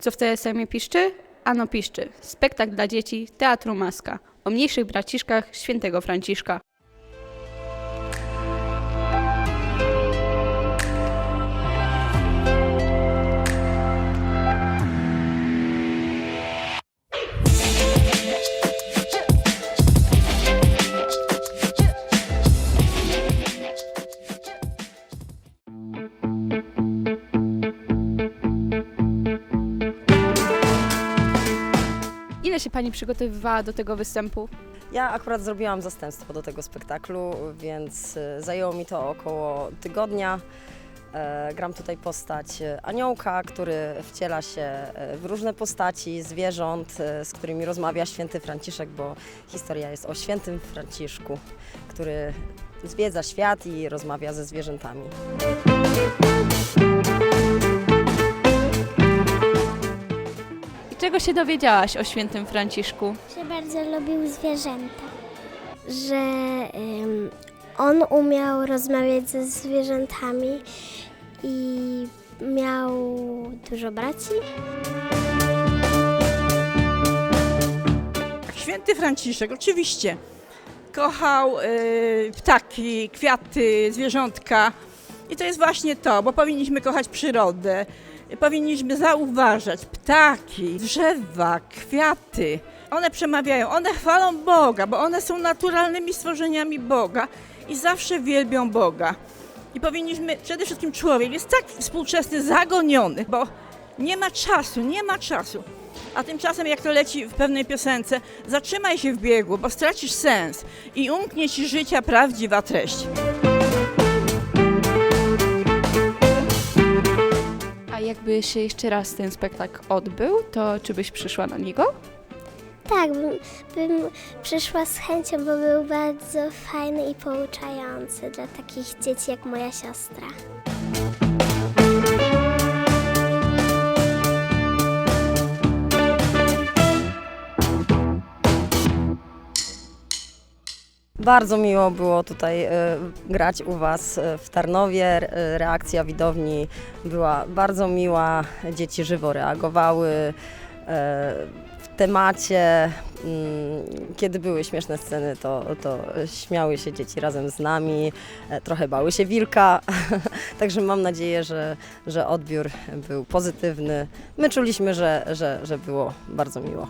Co w TSM piszczy? Ano piszczy. Spektakl dla dzieci Teatru Maska o mniejszych braciszkach świętego Franciszka. Ile się pani przygotowywała do tego występu? Ja akurat zrobiłam zastępstwo do tego spektaklu, więc y, zajęło mi to około tygodnia. E, Gram tutaj postać e, aniołka, który wciela się e, w różne postaci zwierząt, e, z którymi rozmawia święty Franciszek, bo historia jest o świętym Franciszku, który zwiedza świat i rozmawia ze zwierzętami. Się dowiedziałaś o świętym Franciszku? że bardzo lubił zwierzęta. Że ym, on umiał rozmawiać ze zwierzętami i miał dużo braci. Święty Franciszek, oczywiście. Kochał y, ptaki, kwiaty, zwierzątka. I to jest właśnie to, bo powinniśmy kochać przyrodę. Powinniśmy zauważać ptaki, drzewa, kwiaty. One przemawiają, one chwalą Boga, bo one są naturalnymi stworzeniami Boga i zawsze wielbią Boga. I powinniśmy, przede wszystkim człowiek jest tak współczesny, zagoniony, bo nie ma czasu, nie ma czasu. A tymczasem, jak to leci w pewnej piosence, zatrzymaj się w biegu, bo stracisz sens i umknie ci życia prawdziwa treść. Jakby się jeszcze raz ten spektakl odbył, to czy byś przyszła na niego? Tak, bym, bym przyszła z chęcią, bo był bardzo fajny i pouczający dla takich dzieci jak moja siostra. Bardzo miło było tutaj e, grać u Was e, w Tarnowie. E, Reakcja widowni była bardzo miła. Dzieci żywo reagowały w temacie. mm, Kiedy były śmieszne sceny, to, to śmiały się dzieci razem z nami, trochę bały się wilka. Także mam nadzieję, że, że odbiór był pozytywny. My czuliśmy, że, że, że było bardzo miło.